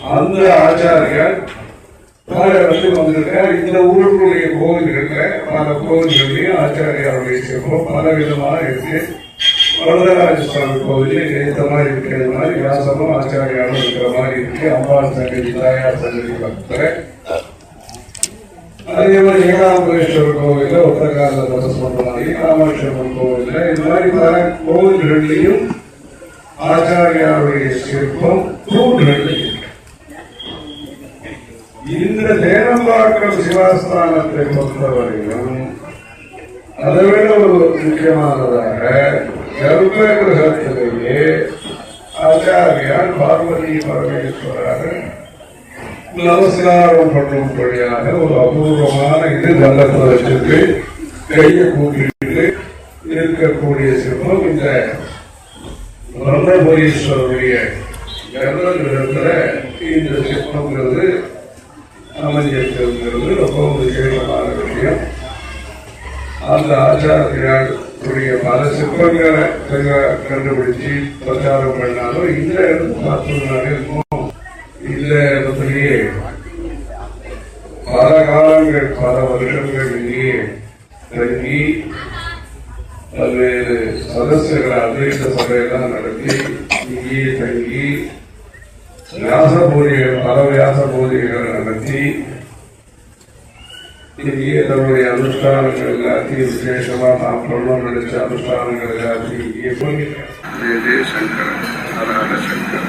அந்த ஆச்சாரியர் பல வந்திருக்கார் இந்த ஊருக்குரிய கோவில்கள்ல பல கோவில்களையும் ஆச்சாரியாருடைய சிற்பம் பல விதமாக இருக்கு. வரதராஜ சுவாமி கோவிலில் இந்த மாதிரி இருக்கிற மாதிரி வியாசமும் ஆச்சாரியாரும் இருக்கிற மாதிரி இருக்கு. அம்பாள் சங்கரி தாயார் சங்கரி பக்தர். அதே மாதிரி ஏகாம்பரேஸ்வரர் கோவில்ல உத்தரகாந்த தரிசனம் பண்ற மாதிரி காமாட்சியம்மன் கோவில்ல இந்த மாதிரி பல கோவில்கள்லையும் ஆச்சாரியாருடைய சிற்பம் தூண்கள் இந்த தேனம்பாக்கம் சிவாஸ்தானத்தை பொறுத்தவரையிலும் அதை விட ஒரு முக்கியமானதாக கர்ப்ப கிரகத்திலேயே ஆச்சாரியார் பார்வதி பரமேஸ்வராக நமஸ்காரம் பண்ணும்படியாக ஒரு அபூர்வமான இது தண்டத்தை வச்சிருக்கு கையை கூட்டிட்டு இருக்கக்கூடிய சிற்பம் இந்த பிரம்மபுரீஸ்வருடைய கர்ப்பகிரகத்துல இந்த சிற்பங்கிறது அமைஞ்சிருக்கிறது ரொம்ப விசேஷமான விஷயம். அந்த உடைய பல சிற்பங்களை கண்டுபிடிச்சு பிரச்சாரம் பண்ணாலும் இந்த இடத்து பார்த்தோம்னாலே இந்த இடத்துலயே பல காலங்கள் பல வருஷங்கள் இங்கே தங்கி பல்வேறு சதஸ்யங்களை அத்வைத சபையெல்லாம் நடத்தி இங்கே தங்கி வியாச பூஜைகள் பல வியாச பூஜைகளை ಪ್ರತಿ ಹಿರಿಯ ಅನುಷ್ಠಾನಗಳಿಗಾತಿ ವಿಶೇಷವಾದ ಪ್ರಮಾಣ ನಡೆಸಿದ ಅನುಷ್ಠಾನಗಳಿಗಾತಿ ಸಂಕರ ಹರ ಶಂಕರ